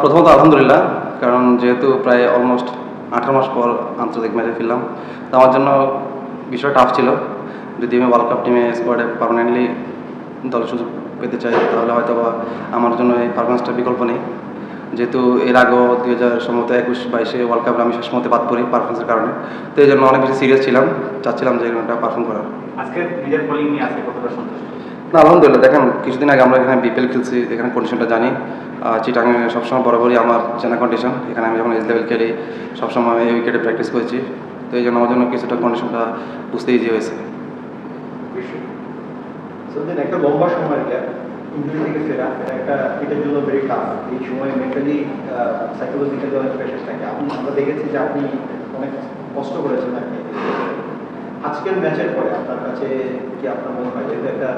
প্রথমত আলহামদুলিল্লাহ কারণ যেহেতু প্রায় অলমোস্ট আঠারো মাস পর আন্তর্জাতিক ম্যাচে ফিরলাম তো আমার জন্য বিষয় টাফ ছিল। যদি আমি ওয়ার্ল্ড কাপ টিমে স্কোয়াডে পারমানেন্টলি দলের সুযোগ পেতে চাই তাহলে হয়তো বা আমার জন্য এই পারফরমেন্সটা বিকল্প নেই। যেহেতু এর আগেও দুই হাজার সম্ভবত একুশ বাইশে ওয়ার্ল্ড কাপে আমি শেষ মধ্যে বাদ পড়ি পারফরমেন্সের কারণে। তো এই জন্য অনেক বেশি সিরিয়াস ছিলাম চাচ্ছিলাম যে একটা পারফর্ম করার। আজকে নিজের বোলিং নিয়ে আজকে কতটা সন্তুষ্ট? না, আলহামদুলিল্লাহ, দেখেন, কিছুদিন আগে আমরা এখানে বিপিএল খেলছি, এখানে কন্ডিশনটা জানি। চিটাং সবসময় বরাবরই আমার জানা কন্ডিশন এখানে আমি যখন এজ লেভেল খেলি, সবসময় আমি উইকেটে প্র্যাকটিস করেছি। তো এই জন্য আমার জন্য কিছুটা কন্ডিশনটা বুঝতে ইজি হয়েছে। একটা লম্বা সময় একটা এই সময় আপনি দেখেছি আপনি অনেক কষ্ট করেছেন আজকের ম্যাচের পরে আপনার কাছে কি আপনার মনে হয় যেহেতু একটা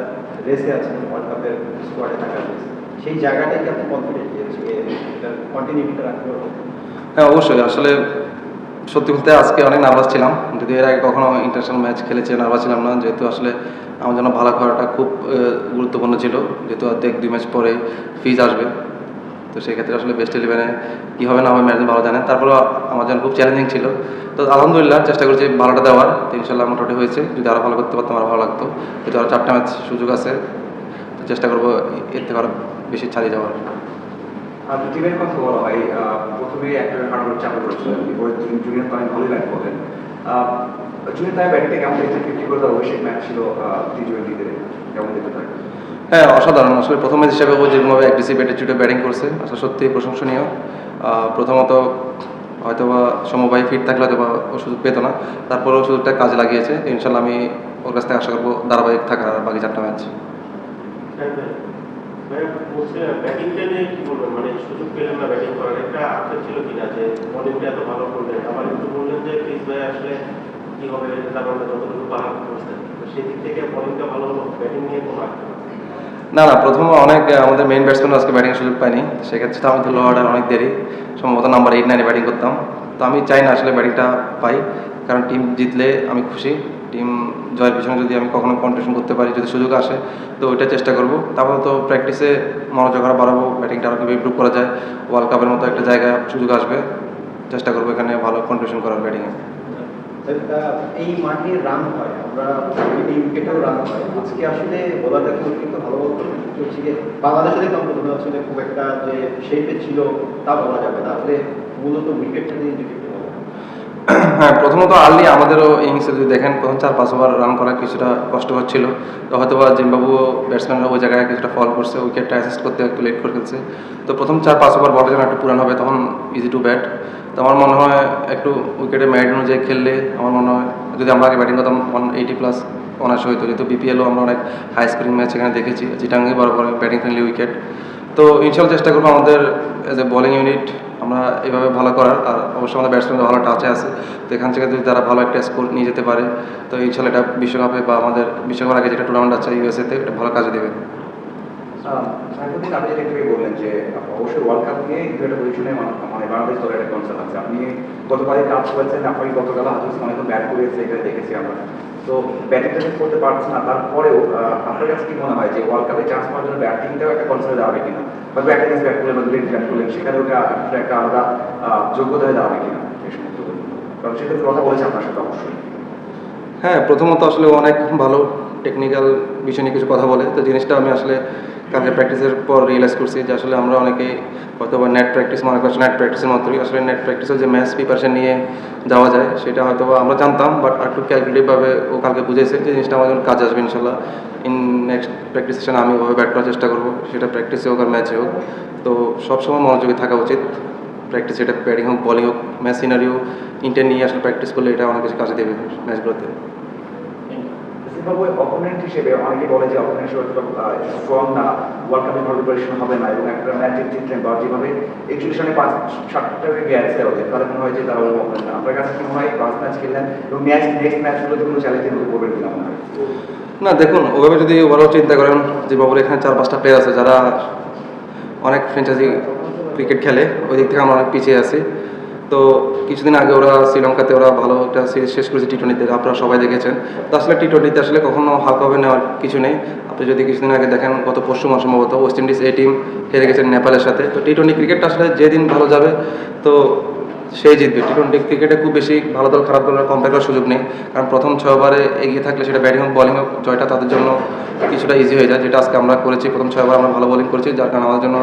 রেসে আছেন ওয়ার্ল্ড কাপের স্কোয়াডে থাকার রেস সেই জায়গাটাই কি আপনি কনফিডেন্ট যে এটা কন্টিনিউটিটা রাখতে হ্যাঁ অবশ্যই। আসলে সত্যি বলতে আজকে অনেক নার্ভাস ছিলাম। যদি এর আগে কখনো ইন্টারন্যাশনাল ম্যাচ খেলেছি নার্ভাস ছিলাম না। যেহেতু আসলে আমার জন্য ভালো করাটা খুব গুরুত্বপূর্ণ ছিল। যেহেতু অর্ধেক দুই ম্যাচ পরে ফিজ আসবে। তো সেই ক্ষেত্রে আসলে বেস্ট ইলেভেনে কী হবে না হবে ম্যানেজ ভালো জানেন। তারপরে আমার জন্য খুব চ্যালেঞ্জিং ছিল। তো আলহামদুলিল্লাহ চেষ্টা করছি ভালোটা দেওয়ার। ইনশাল্লাহ মোটামুটি হয়েছে। যদি আরও ভালো করতে পারতাম আরও ভালো লাগতো। যেহেতু আরও চারটা ম্যাচ সুযোগ আছে তো চেষ্টা করব এর থেকে আরও বেশি ছাড়িয়ে যাওয়ার। আর কথা বলা হয় আহ, প্রথমে একটা হার্ডওয়ার্ক চাপে পড়েছিলেন এরপরে জুনিয়র তো ভালোই তাই কেমন ফিফটি ম্যাচ ছিল হ্যাঁ অসাধারণ। আসলে প্রথম ম্যাচ হিসাবে ও যেরকমভাবে অ্যাগ্রেসিভ অ্যাটিটিউডে ব্যাটিং করছে, আসলে সত্যিই প্রশংসনীয়। প্রথমত হয়তো বা সমবায় ফিট থাকলে হয়তো বা ও সুযোগ পেতো না, তারপরেও সুযোগটা কাজে লাগিয়েছে। ইনশাল্লাহ আমি ওর কাছ থেকে আশা করব ধারাবাহিক থাকার বাকি চারটা ম্যাচ। মানে সুযোগ পেলেন না ব্যাটিং করার একটা আশা ছিল কিনা, যে বোলিংটা এত ভালো করবেন আবার একটু বললেন যে ক্রিস ভাই আসলে কি হবে তার মানে যতটুকু পারা করছেন তো সেই দিক থেকে। না না, প্রথমে অনেক আমাদের মেইন ব্যাটসম্যান আজকে ব্যাটিং সুযোগ পাইনি সেক্ষেত্রে তো আমি তো লো অর্ডার অনেক দেরি। সম্ভবত নাম্বার এইট নাইনে ব্যাটিং করতাম। তো আমি চাই না আসলে ব্যাটিংটা পাই, কারণ টিম জিতলে আমি খুশি। টিম জয়ের পিছনে যদি আমি কখনো কন্ট্রিবিউশন করতে পারি, যদি সুযোগ আসে, তো ওইটা চেষ্টা করব। তারপর তো প্র্যাকটিসে মনোযোগ আরও বাড়াবো ব্যাটিংটা আরও ইম্প্রুভ করা যায়। ওয়ার্ল্ড কাপের মতো একটা জায়গায় সুযোগ আসবে। চেষ্টা করব এখানে ভালো কন্ট্রিবিউশন করার ব্যাটিংয়ে এই মাঠে রান হয়, আমরা উইকেটেও রান হয়। আজকে আসলে বোলারটা কিন্তু কিন্তু ভালো বলতো হচ্ছে গিয়ে বাংলাদেশে দেখলাম প্রথমে আসলে খুব একটা যে শেপে ছিল তা বলা যাবে না। আসলে মূলত উইকেটটা নিয়ে যদি হ্যাঁ প্রথমত আর্লি আমাদেরও ইনিংসে যদি দেখেন, প্রথম চার পাঁচ ওভার রান করা কিছুটা কষ্টকর ছিল তো হয়তো বা জিম্বাবু ব্যাটসম্যানরা ওই জায়গায় কিছুটা ফল করছে উইকেটটা অ্যাসিস্ট করতে একটু লেট করে ফেলছে। তো প্রথম চার পাঁচ ওভার বলটা যখন একটু পুরান হবে, তখন ইজি টু ব্যাট তো আমার মনে হয় একটু উইকেটে ম্যারিট অনুযায়ী খেললে আমার মনে হয়, যদি আমরা আগে ব্যাটিং করতাম ওয়ান এইটি প্লাস অনার্স হইতো। যেহেতু বিপিএলও আমরা অনেক হাই স্কোরিং ম্যাচ এখানে দেখেছি চিটাঙ্গি বড় ব্যাটিং ফ্রেন্ডলি উইকেট তো ইনশাল্লাহ চেষ্টা করব আমাদের এজ এ বোলিং ইউনিট আমরা এভাবে ভালো করার। আর অবশ্যই আমাদের ব্যাটসম্যান ভালো টাচে আছে, তো এখান থেকে যদি তারা ভালো একটা স্কোর নিয়ে যেতে পারে, তো ইনশাল্লাহ এটা বিশ্বকাপে বা আমাদের বিশ্বকাপের আগে যেটা টুর্নামেন্ট আছে ইউএসএতে এটা ভালো কাজে দেবে। আপনি যেটা একটু বললেন যে অবশ্যই ওয়ার্ল্ড কাপ নিয়ে দু একটা পজিশনে মানে বাংলাদেশ দলের একটা কনসার্ন আছে। আপনি গতকালই কাজ করেছেন গতকাল অনেক ব্যাট করেছে, এটা দেখেছি আমরা। তো করতে পারছেন না, তারপরেও আপনার কাছে কি মনে হয় যে ওয়ার্ল্ড কাপে চান্স পাওয়ার জন্য ব্যাটিংটাও একটা কনসার্নে দাঁড়াবে কিনা? বা ব্যাটিং ব্যাট করলেন, বা ব্যাট সেখানে ওটা একটা আলাদা যোগ্যতা হয়ে দাঁড়াবে কিনা? এই সমস্ত কারণ সেটা কথা বলেছে আপনার সাথে অবশ্যই। হ্যাঁ প্রথমত আসলে অনেক ভালো টেকনিক্যাল বিষয় নিয়ে কিছু কথা বলে। তো জিনিসটা আমি আসলে কালকে প্র্যাকটিসের পর রিয়েলাইজ করছি যে আসলে আমরা অনেকেই হয়তো বা নেট প্র্যাকটিস মনে করছি নেট প্র্যাকটিসের মতোই। আসলে নেট প্র্যাকটিসের যে ম্যাচ প্রিপারেশন নিয়ে যাওয়া যায়, সেটা হয়তো বা আমরা জানতাম বাট একটু ক্যালকুলেটিভভাবে ও কালকে বুঝেছে যে জিনিসটা আমার কাজে আসবে ইনশাল্লাহ। ইন নেক্সট প্র্যাকটিস সেশনে আমি ওভাবে ব্যাট করার চেষ্টা করব। সেটা প্র্যাকটিসে হোক আর ম্যাচে হোক। তো সবসময় মনোযোগী থাকা উচিত। প্র্যাকটিস এটা ব্যাটিং হোক বলিং হোক ম্যাচ সিনারিও ইন্টেন নিয়ে আসলে প্র্যাকটিস করলে এটা অনেক কিছু কাজে দেবে ম্যাচগুলোতে জিম্বাবুয়ে অপোনেন্ট হিসেবে অনেকে বলে যে অপোনেন্ট হিসেবে স্ট্রং না ওয়ার্ল্ড কাপে প্রিপারেশন হবে না এবং একটা ম্যাচে জিতলেন বা যেভাবে একচল্লিশ রানে পাঁচ সাতটাকে গেছে ওদের তাহলে মনে হয় যে তারা ওরকম opponent না। আপনার কাছে মনে হয় পাঁচ ম্যাচ খেললেন এবং ম্যাচ নেক্সট ম্যাচগুলোতে কোনো চ্যালেঞ্জের মধ্যে পড়বেন কিনা মনে না, দেখুন, ওভাবে যদি ওভারঅল চিন্তা করেন যে বাবুর এখানে চার পাঁচটা প্লেয়ার আছে, যারা অনেক ফ্র্যাঞ্চাইজি ক্রিকেট খেলে, ওই দিক থেকে আমরা অনেক পিছিয়ে আছি। তো কিছুদিন আগে ওরা শ্রীলঙ্কাতে ওরা ভালো একটা সিরিজ শেষ করেছে টি টোয়েন্টিতে আপনারা সবাই দেখেছেন। তো আসলে টি টোয়েন্টিতে আসলে কখনো হালকাভাবে নেওয়ার কিছু নেই। আপনি যদি কিছুদিন আগে দেখেন, গত পরশু মাস সম্ভবত ওয়েস্ট ইন্ডিজ এই টিম হেরে গেছেন নেপালের সাথে। তো টি টোয়েন্টি ক্রিকেটটা আসলে যেদিন ভালো যাবে, তো সেই জিতবে। টি টোয়েন্টি ক্রিকেটে খুব বেশি ভালো দল, খারাপ দলের কম্পেয়ার করার সুযোগ নেই। কারণ প্রথম ছয় ওভারে এগিয়ে থাকলে সেটা ব্যাটিং হোক বলিং হোক, জয়টা তাদের জন্য কিছুটা ইজি হয়ে যায়, যেটা আজকে আমরা করেছি। প্রথম ছয় ওভার আমরা ভালো বোলিং করেছি, যার কারণে আমাদের জন্য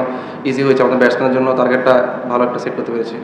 ইজি হয়েছে। আমাদের ব্যাটসম্যানের জন্য টার্গেটটা ভালো একটা সেট করতে পেরেছি।